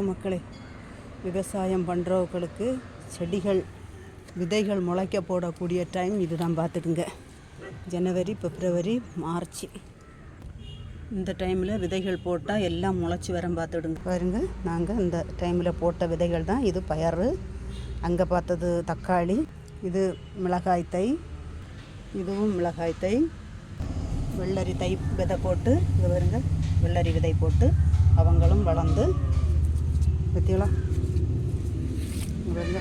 மக்களே விவசாயம் பண்ணுறவங்களுக்கு செடிகள் விதைகள் முளைக்க போடக்கூடிய டைம் இதுதான் பார்த்துக்குங்க. ஜனவரி பிப்ரவரி மார்ச். இந்த டைமில் விதைகள் போட்டால் எல்லாம் முளைச்சி வரம் பார்த்துடுங்க. பாருங்க நாங்கள் இந்த டைமில் போட்ட விதைகள் தான். இது பயறு அங்கே பார்த்தது தக்காளி இது மிளகாய் தை இதுவும் மிளகாய் தை. வெள்ளரி தை விதை போட்டு இது வருங்க வெள்ளரி விதை போட்டு அவங்களும் வளர்ந்து பத்தியலா பாருங்க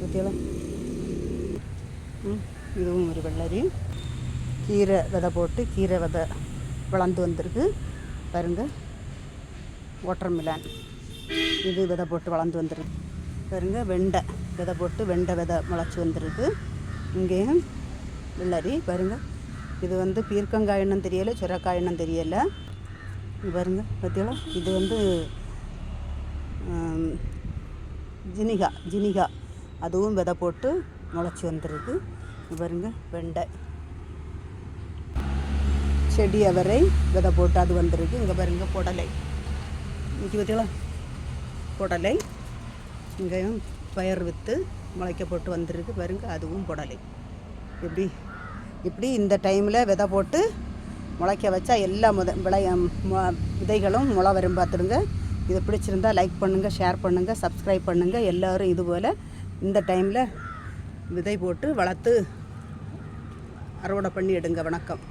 பத்தியலா இதுவும் ஒரு வெள்ளரி. கீரை விதை போட்டு கீரை விதை வளர்ந்து வந்திருக்கு. பாருங்க. வாட்டர்மிலான் இது விதை போட்டு வளர்ந்து வந்துருக்கு. பாருங்க வெண்டை விதை போட்டு வெண்டை விதை முளைச்சி வந்திருக்கு. இங்கேயும் வெள்ளரி பாருங்க. இது வந்து பீர்க்கங்காய் பீர்க்கங்காயின்னு தெரியலை சுரக்காய் தெரியல. தெரியலை பாருங்க பார்த்தீங்களா இது வந்து ஜினிகா ஜினிகா. அதுவும் விதை போட்டு முளைச்சி வந்துருக்கு. பாருங்க வெண்டை. செடி அவரை விதை போட்டு அது வந்திருக்கு. இங்கே பாருங்க புடலை. இன்னைக்கு பார்த்தீங்களா? புடலை. இங்கேயும் பயிர் விற்று முளைக்க போட்டு வந்திருக்கு. பாருங்க அதுவும் புடலை. எப்படி? இப்படி இந்த டைமில் விதை போட்டு முளைக்க வச்சா எல்லா முத விளைய மு- விதைகளும் முளை வரும் பார்த்துடுங்க. இது பிடிச்சிருந்தா லைக் பண்ணுங்கள் ஷேர் பண்ணுங்கள் சப்ஸ்கிரைப் பண்ணுங்கள் எல்லோரும் இதுபோல் இந்த டைமில் விதை போட்டு வளர்த்து அறுவடை பண்ணி எடுங்க. வணக்கம்.